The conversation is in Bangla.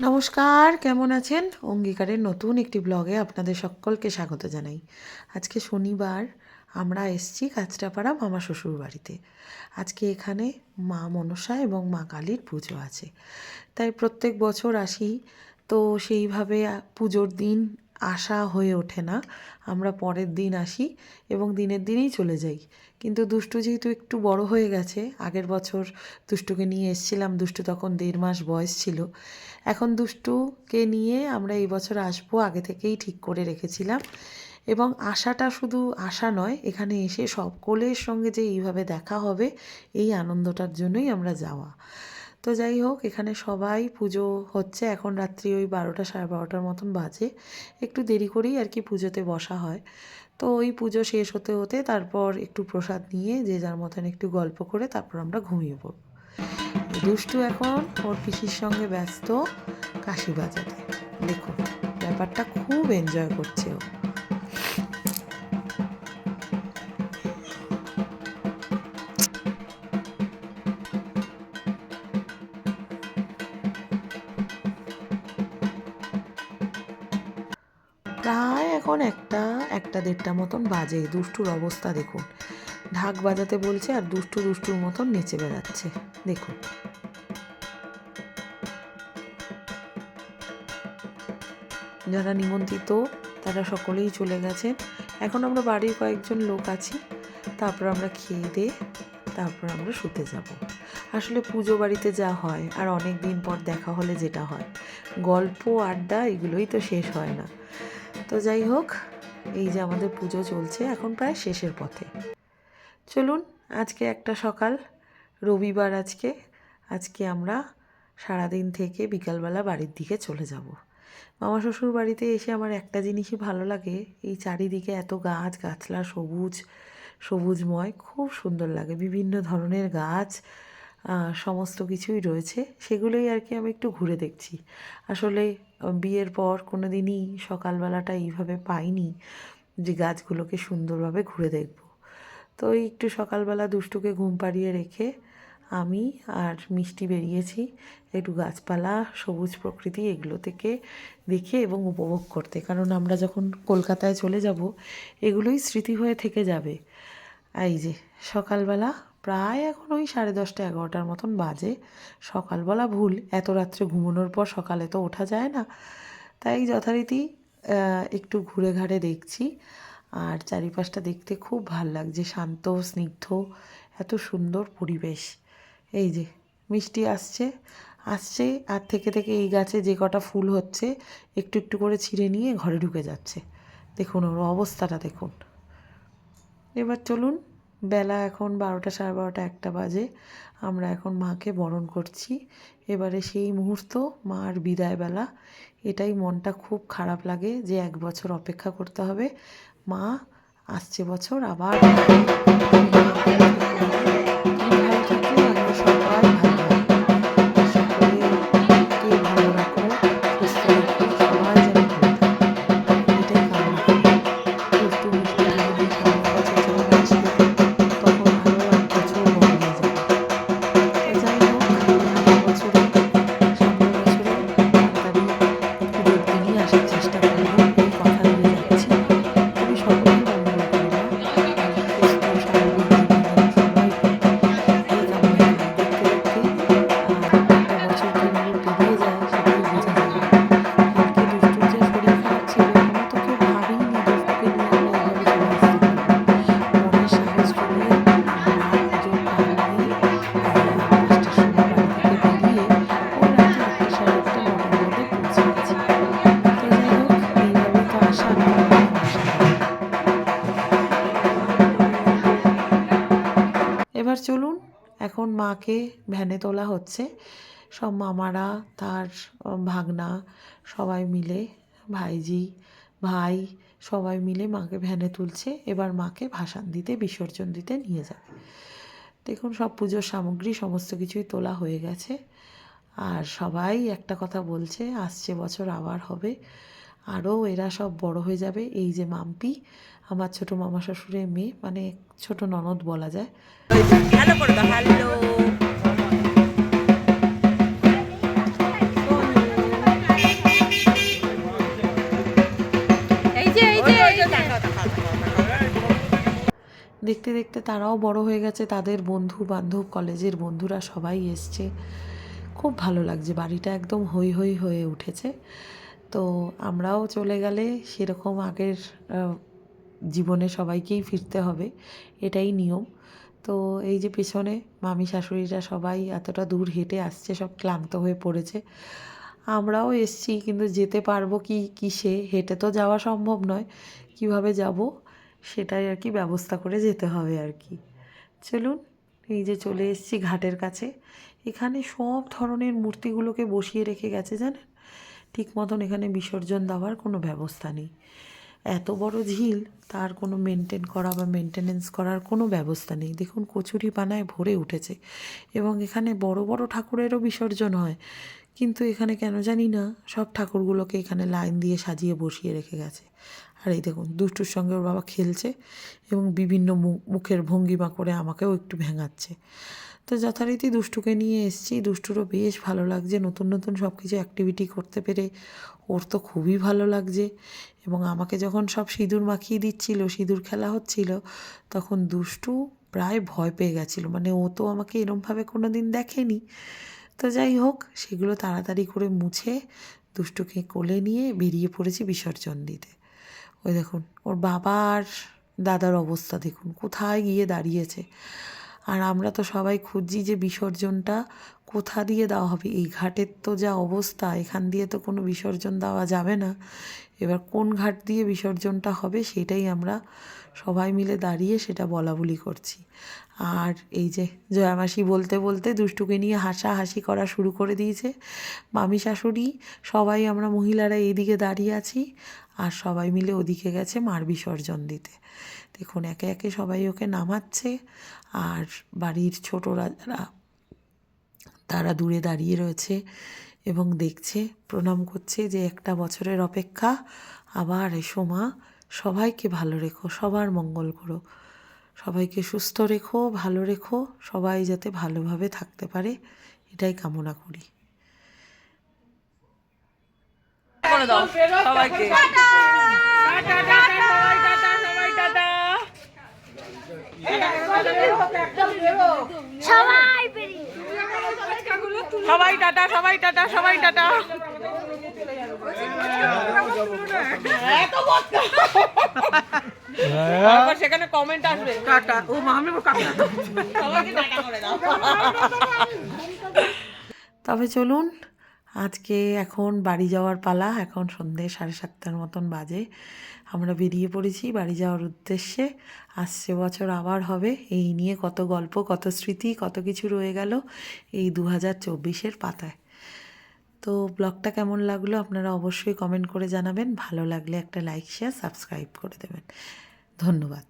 নমস্কার, কেমন আছেন? অঙ্গীকারের নতুন একটি ব্লগে আপনাদের সকলকে স্বাগত জানাই। আজকে শনিবার, আমরা এসছি কাঁচরাপাড়া মামা শ্বশুর বাড়িতে। আজকে এখানে মা মনসা এবং মা কালীর পুজো আছে। তাই প্রত্যেক বছর আসি, তো সেইভাবে পুজোর দিন আসা হয়ে ওঠে না। আমরা পরের দিন আসি এবং দিনের দিনেই চলে যাই। কিন্তু দুষ্টু যেহেতু একটু বড় হয়ে গেছে, আগের বছর দুষ্টুকে নিয়ে এসছিলাম, দুষ্টু তখন দেড় মাস বয়স ছিল। এখন দুষ্টুকে নিয়ে আমরা এই বছর আসব আগে থেকেই ঠিক করে রেখেছিলাম। এবং আশাটা শুধু আশা নয়, এখানে এসে সকলের সঙ্গে যে এইভাবে দেখা হবে, এই আনন্দটার জন্যই আমরা যাওয়া। তো যাই হোক, এখানে সবাই পুজো হচ্ছে। এখন রাত্রি ওই বারোটা সাড়ে বারোটার মতন বাজে। একটু দেরি করেই আর কি পুজোতে বসা হয়। তো ওই পুজো শেষ হতে হতে তারপর একটু প্রসাদ নিয়ে যে যার মতন একটু গল্প করে তারপর আমরা ঘুমিয়ে পড়ব। দুষ্টু এখন ওর পিসির সঙ্গে ব্যস্ত কাশি বাজাতে দেখুন, ব্যাপারটা খুব এনজয় করছে ও। প্রায় এখন একটা একটা দেড়টা মতন বাজে। দুষ্টুর অবস্থা দেখুন। ঢাক বাজাতে বলছে আর দুষ্টু দুষ্টুর মতন নেচে বেড়াচ্ছে। দেখুন। যারা নিমন্ত্রিত, তারা সকলেই চলে গেছে এখন আমরা বাড়ির কয়েকজন লোক আছি। তারপর আমরা খেয়ে দিয়ে, তারপর আমরা শুতে যাব। আসলে পুজো বাড়িতে যা হয়, আর অনেক দিন পর দেখা হলে যেটা হয়, গল্প, আড্ডা, এগুলোই তো শেষ হয় না। তো যাই হোক, এই যে আমাদের পুজো চলছে এখন প্রায় শেষের পথে। চলুন, আজকে একটা সকাল, রবিবার আজকে আজকে আমরা সারাদিন থেকে বিকালবেলা বাড়ির দিকে চলে যাব। মামা শ্বশুর বাড়িতে এসে আমার একটা জিনিসই ভালো লাগে, এই চারিদিকে এত গাছ, গাছলা সবুজ, সবুজময়, খুব সুন্দর লাগে। বিভিন্ন ধরনের গাছ সমস্ত কিছুই রয়েছে। সেগুলোই আর কি আমি একটু ঘুরে দেখছি। আসলে বিয়ের পর কোনো দিনই সকালবেলাটা এইভাবে পাইনি যে গাছগুলোকে সুন্দরভাবে ঘুরে দেখব। তো এই একটু সকালবেলা দুষ্টুকে ঘুম পাড়িয়ে রেখে আমি আর মিষ্টি বেরিয়েছি একটু গাছপালা, সবুজ প্রকৃতি এগুলো থেকে দেখে এবং উপভোগ করতে। কারণ আমরা যখন কলকাতায় চলে যাব, এগুলোই স্মৃতি হয়ে থেকে যাবে। এই যে, সকালবেলা প্রায় এখন ওই সাড়ে দশটা এগারোটার মতন বাজে। সকালবেলা ভুল, এত রাত্রে ঘুমানোর পর সকালে তো ওঠা যায় না। তাই যথারীতি একটু ঘুরে ঘাড়ে দেখছি। আর চারিপাশটা দেখতে খুব ভালো লাগছে, শান্ত, স্নিগ্ধ, এত সুন্দর পরিবেশ। এই যে, মিষ্টি আসছে। আসছে, আর থেকে থেকে এই গাছে যে কটা ফুল হচ্ছে, একটু একটু করে ছিঁড়ে নিয়ে ঘরে ঢুকে যাচ্ছে। দেখুন ওর অবস্থাটা দেখুন। এবার চলুন বেলা এখন বারোটা সাড়ে বারোটা একটা বাজে। আমরা এখন মাকে বরণ করছি। এবারে সেই মুহূর্ত, মার বিদায় বেলা এটাই মনটা খুব খারাপ লাগে যে এক বছর অপেক্ষা করতে হবে। মা, আসছে বছর আবার। এখন ভ্যানে তোলা হচ্ছে। সব মামারা, তার ভাগনা সবাই মিলে, ভাইজি, ভাই সবাই মিলে মাকে ভ্যানে তুলছে। এবার মাকে ভাসান দিতে, বিসর্জন দিতে নিয়ে যাবে। দেখুন, সব পুজোর সামগ্রী, সমস্ত কিছুই তোলা হয়ে গেছে। আর সবাই একটা কথা বলছে, আসছে বছর আবার হবে। আরও এরা সব বড় হয়ে যাবে। এই যে মাম্পি আমার ছোট মামা শ্বশুরের মেয়ে মানে ছোট ননদ বলা যায়। দেখতে দেখতে তারাও বড় হয়ে গেছে তাদের বন্ধু বান্ধব কলেজের বন্ধুরা সবাই এসছে। খুব ভালো লাগছে বাড়িটা একদম হই হই হয়ে উঠেছে। তো আমরাও চলে গেলে সেরকম আগের জীবনে সবাইকেই ফিরতে হবে, এটাই নিয়ম। তো এই যে পেছনে মামি শাশুড়িরা সবাই এতটা দূর হেঁটে আসছে, সব ক্লান্ত হয়ে পড়েছে। আমরাও এসছি, কিন্তু যেতে পারব কি কিসে? হেঁটে তো যাওয়া সম্ভব নয়। কীভাবে যাব? সেটাই আর কি ব্যবস্থা করে যেতে হবে আর কি। চলুন, এই যে চলে এসেছি ঘাটের কাছে। এখানে সব ধরনের মূর্তিগুলোকে বসিয়ে রেখে গেছে, জানেন? ঠিক মতন এখানে বিসর্জন দেওয়ার কোনো ব্যবস্থা নেই। এত বড় ঝিল, তার কোনো মেনটেন করা বা মেনটেনেন্স করার কোনো ব্যবস্থা নেই। দেখুন, কচুরি পানায় ভরে উঠেছে এবং এখানে বড় বড় ঠাকুরেরও বিসর্জন হয়। কিন্তু এখানে কেন জানি না, সব ঠাকুরগুলোকে এখানে লাইন দিয়ে সাজিয়ে বসিয়ে রেখে গেছে। আর এই দেখুন, দুষ্টুর সঙ্গে ওর বাবা খেলছে এবং বিভিন্ন মুখের ভঙ্গিমা করে আমাকেও একটু ভেঙাচ্ছে। তো যথারীতি দুষ্টুকে নিয়ে এসেছি। দুষ্টুরও বেশ ভালো লাগছে। নতুন নতুন সব কিছু অ্যাক্টিভিটি করতে পেরে ওর তো খুবই ভালো লাগছে। এবং আমাকে যখন সব সিঁদুর মাখিয়ে দিচ্ছিল, সিঁদুর খেলা হচ্ছিল, তখন দুষ্টু প্রায় ভয় পেয়ে গেছিল। মানে ও তো আমাকে এরমভাবে কোনো দিন দেখেনি। তো যাই হোক, সেগুলো তাড়াতাড়ি করে মুছে দুষ্টুকে কোলে নিয়ে বেরিয়ে পড়েছি বিসর্জন দিতে। ওই দেখুন, ওর বাবার দাদার অবস্থা দেখুন, কোথায় গিয়ে দাঁড়িয়েছে। আর আমরা তো সবাই খুঁজছি যে বিসর্জনটা কোথা দিয়ে দেওয়া হবে। এই ঘাটের তো যা অবস্থা, এখান দিয়ে তো কোনো বিসর্জন দেওয়া যাবে না। এবার কোন ঘাট দিয়ে বিসর্জনটা হবে সেটাই আমরা সবাই মিলে দাঁড়িয়ে সেটা বলা বলি করছি। আর এই যে জয়ামাসি বলতে বলতে দুষ্টুকে নিয়ে হাসাহাসি করা শুরু করে দিয়েছে। মামি শাশুড়ি, সবাই আমরা মহিলারা এইদিকে দাঁড়িয়ে আছি। আর সবাই মিলে ওদিকে গেছে মার বিসর্জন দিতে। দেখুন, একে একে সবাই ওকে নামাচ্ছে আর বাড়ির ছোটরা যারা, তারা দূরে দাঁড়িয়ে রয়েছে এবং দেখছে, প্রণাম করছে যে একটা বছরের অপেক্ষা। আবার এসো মা, সবাইকে ভালো রেখো, সবার মঙ্গল করো। সবাইকে সুস্থ রেখো, ভালো রেখো, সবাই যাতে ভালোভাবে থাকতে পারে, এটাই কামনা করি। করে দাও। সবাইকে। সবাই টাটা। সবাই টাটা সবাই টাটা তারপর সেখানে কমেন্ট আসবে। টাটা। ও মামি কাটা সবাইকে টাটা করে দাও। তবে চলুন আজকে এখন বাড়ি যাওয়ার পালা, এখন সন্ধে সাড়ে সাতটার মতন বাজে। আমরা বেরিয়ে পড়েছি বাড়ি যাওয়ার উদ্দেশ্যে। আসছে বছর আবার হবে। এই নিয়ে কত গল্প, কত স্মৃতি, কত কিছু রয়ে গেল এই দু হাজার চব্বিশের পাতায়। তো ব্লগটা কেমন লাগল আপনারা অবশ্যই কমেন্ট করে জানাবেন। ভালো লাগলে একটা লাইক, শেয়ার, সাবস্ক্রাইব করে দেবেন। ধন্যবাদ।